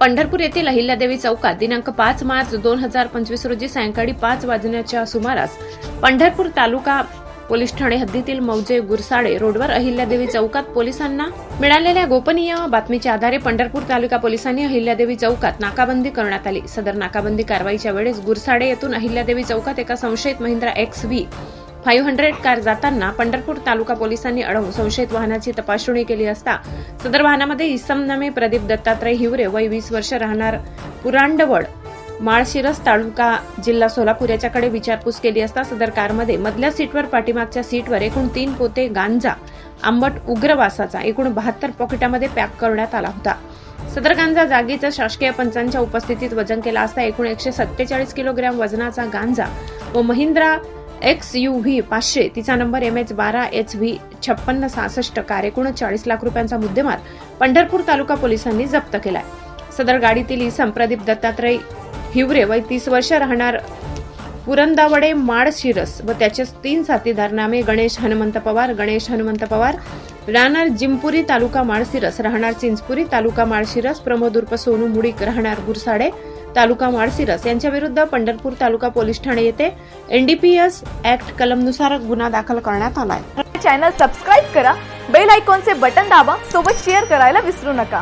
पंढरपूर येथील अहिल्यादेवी चौकात दिनांक पाच मार्च दोन हजार पंचवीस रोजी सायंकाळी पाच वाजण्याच्या सुमारास पंढरपूर तालुका पोलीस ठाणे हद्दीतील मौजे गुरसाडे रोडवर अहिल्यादेवी चौकात पोलिसांना मिळालेल्या गोपनीय बातमीच्या आधारे पंढरपूर तालुका पोलिसांनी अहिल्यादेवी चौकात नाकाबंदी करण्यात आली. सदर नाकाबंदी कारवाईच्या वेळेस गुरसाडे येथून अहिल्यादेवी चौकात एका संशयित Mahindra X V five hundred car जाताना पंढरपूर तालुका पोलिसांनी अडवून संशयित वाहनाची तपासणी केली असता सदर वाहनामध्ये इसम नामे प्रदीप दत्तात्रय हिवरे वय वीस वर्ष राहणार पुरांडवड माळशिरस तालुका जिल्हा सोलापूर याच्याकडे विचारपूस केली असता सदर कारमध्ये मधल्या सीटवर पाठीमागच्या सीटवर एकूण तीन पोते गांजा आंबट उग्रवासाचा एकूण बहात्तर पॉकेटामध्ये पॅक करण्यात आला होता. सदर गांजा जागीच शासकीय पंचांच्या उपस्थितीत वजन केला असता एकूण एकशे सत्तेचाळीस किलोग्रॅम वजनाचा गांजा व महिंद्रा एक्स यू व्ही पाचशे. तिचा नंबर एम एच बारा एच व्ही छप्पन्न सहासष्ट कार एकोणचाळीस लाख रुपयांचा मुद्देमाल पंढरपूर तालुका पोलिसांनी जप्त केलाय. सदर गाडीतील इसम प्रदीप दत्तात्रय हिवरे वय तीस वर्ष राहणार पुरंदावडे माड शिरस व त्याचे तीन साथीदार नामे गणेश हनुमंत पवार गणेश हनुमंत पवार राहणार जिंपुरी तालुका माळशिरस राहणार चिंचपुरी तालुका माळशिरस प्रमोद उर्फ सोनू मुडीक राहणार गुरसाडे तालुका माळशिरस यांच्या विरुद्ध पंढरपूर तालुका पोलीस ठाणे येथे एनडीपीएस ऍक्ट कलमनुसार गुन्हा दाखल करण्यात आलाय. चॅनल सबस्क्राईब करा बेल आयकॉनचे बटन दाबा सोबत शेअर करायला विसरू नका.